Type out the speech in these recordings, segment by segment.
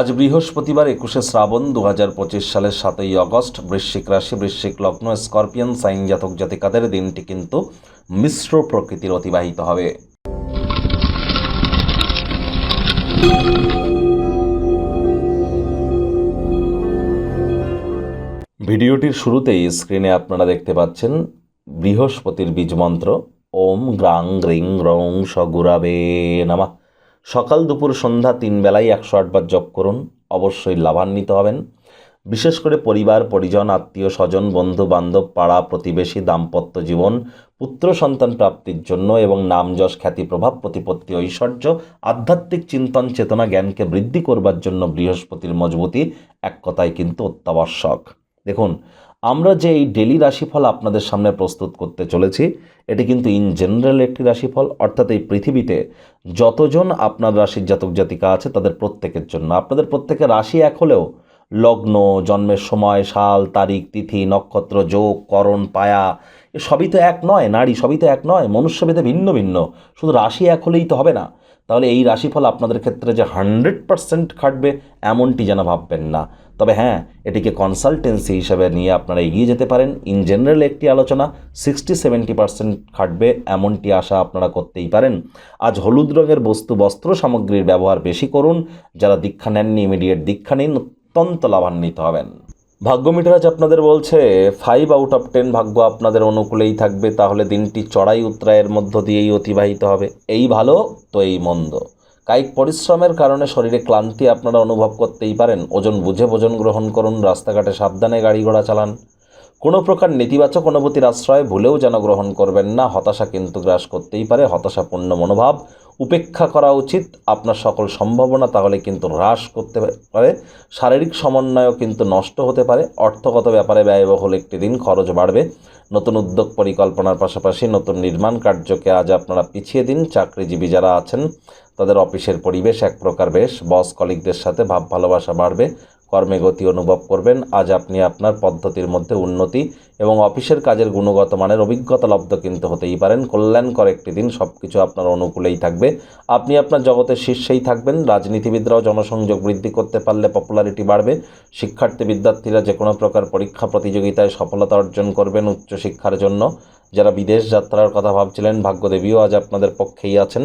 আজ বৃহস্পতিবার একুশে শ্রাবণ দু হাজার পঁচিশ সালের সাতই আগস্ট বৃশ্চিক রাশি, বৃশ্চিক লগ্ন, স্করপিয়ন, সাইন জাতক জাতিকাদের দিনটি কিন্তু মিশ্র প্রকৃতির অতিবাহিত হবে। ভিডিওটির শুরুতেই স্ক্রিনে আপনারা দেখতে পাচ্ছেন বৃহস্পতির বীজ মন্ত্র, ওম গ্রাং গ্রিং রং সগুরাবে নামা। সকাল দুপুর সন্ধ্যা তিন বেলায় একশো আটবার জপ করুন, অবশ্যই লাভান্বিত হবেন। বিশেষ করে পরিবার, পরিজন, আত্মীয়, স্বজন, বন্ধু, বান্ধব, পাড়া, প্রতিবেশী, দাম্পত্য জীবন, পুত্র, সন্তান প্রাপ্তির জন্য এবং নাম যশ, খ্যাতি, প্রভাব, প্রতিপত্তি, ঐশ্বর্য, আধ্যাত্মিক চিন্তন, চেতনা, জ্ঞানকে বৃদ্ধি করবার জন্য বৃহস্পতির মজবুতি এক কথায় কিন্তু অত্যাবশ্যক। দেখুন আমরা যে এই ডেলি রাশিফল আপনাদের সামনে প্রস্তুত করতে চলেছি, এটি কিন্তু ইন জেনারেল একটি রাশিফল, অর্থাৎ এই পৃথিবীতে যতজন আপনার রাশির জাতক জাতিকা আছে তাদের প্রত্যেকের জন্য। আপনাদের প্রত্যেকের রাশি এক হলেও লগ্ন, জন্মের সময়, সাল, তারিখ, তিথি, নক্ষত্র, যোগ, করণ, পায়া সবই তো এক নয়, নারী সবই তো এক নয়, মনুষ্যভেদে ভিন্ন ভিন্ন, শুধু রাশি এক হলেই তো হবে না। তাহলে এই রাশিফল আপনাদের ক্ষেত্রে যে হান্ড্রেড পারসেন্ট খাটবে, এমনটি যেন ভাববেন না। তবে হ্যাঁ এটিকে কনসালটেন্সি হিসেবে নিয়ে আপনারা এগিয়ে যেতে পারেন। ইন জেনারেল একটি আলোচনা সিক্সটি সেভেন্টি পার্সেন্ট খাটবে, এমনটি আশা আপনারা করতেই পারেন। আজ হলুদ রঙের বস্তু, বস্ত্র সামগ্রীর ব্যবহার বেশি করুন। যারা দীক্ষা নেননি ইমিডিয়েট দীক্ষা নিন। অত্যন্ত লাভান্বিত হবেন। ভাগ্য মিটারাজ আপনাদের বলছে ফাইভ আউট অফ টেন ভাগ্য আপনাদের অনুকূলেই থাকবে, তাহলে দিনটি চড়াই উত্তরায়ের মধ্য দিয়েই অতিবাহিত হবে। এই ভালো তো এই মন্দ। কায়িক পরিশ্রমের কারণে শরীরে ক্লান্তি আপনারা অনুভব করতেই পারেন। ওজন বুঝে ভোজন গ্রহণ করুন, রাস্তাঘাটে সাবধানে গাড়ি ঘোড়া চালান। কোনো প্রকার নেতিবাচক অনুভূতির আশ্রয় ভুলেও যেন গ্রহণ করবেন না, হতাশা কিন্তু গ্রাস করতেই পারে, হতাশাপূর্ণ মনোভাব উপেক্ষা করা উচিত আপনার সকল সম্ভাবনা, তাহলে কিন্তু হ্রাস করতে পারে। শারীরিক সমন্বয়ও কিন্তু নষ্ট হতে পারে। অর্থগত ব্যাপারে ব্যয়বহুল একটি দিন খরচ বাড়বে। নতুন উদ্যোগ পরিকল্পনার পাশাপাশি নতুন নির্মাণ কার্যকে আজ আপনারা পিছিয়ে দিন। চাকরিজীবী যারা আছেন, তাদের অফিসের পরিবেশ এক প্রকার বেশ। বস কলিগদের সাথে ভাব ভালোবাসা বাড়বে। কর্মে গতি অনুভব করবেন। আজ আপনি আপনার পদ্ধতির মধ্যে উন্নতি এবং অফিসের কাজের গুণগত মানের অভিজ্ঞতা লব্ধ কিন্তু হতেই পারেন। কল্যাণকর একটি দিন সব কিছু আপনার অনুকূলেই থাকবে। আপনি আপনার জগতের শীর্ষেই থাকবেন। রাজনীতিবিদরাও জনসংযোগ বৃদ্ধি করতে পারলে পপুলারিটি বাড়বে। শিক্ষার্থী বিদ্যার্থীরা যে কোনো প্রকার পরীক্ষা প্রতিযোগিতায় সফলতা অর্জন করবেন উচ্চশিক্ষার জন্য। যারা বিদেশ যাত্রার কথা ভাবছিলেন, ভাগ্যদেবীও আজ আপনাদের পক্ষেই আছেন।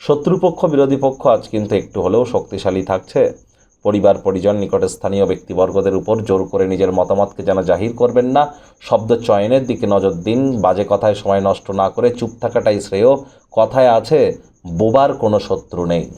শত্রুপক্ষ, বিরোধী পক্ষ আজ কিন্তু একটু হলেও শক্তিশালী থাকছে। পরিবার, পরিজন, নিকটে স্থানীয় ব্যক্তিবর্গদের উপর জোর করে নিজের মতামতকে যেন জাহির করবেন না। শব্দ চয়নের দিকে নজর দিন, বাজে কথায় সময় নষ্ট না করে চুপ থাকাটাই শ্রেয়। কথায় আছে, বোবার কোনো শত্রু নেই।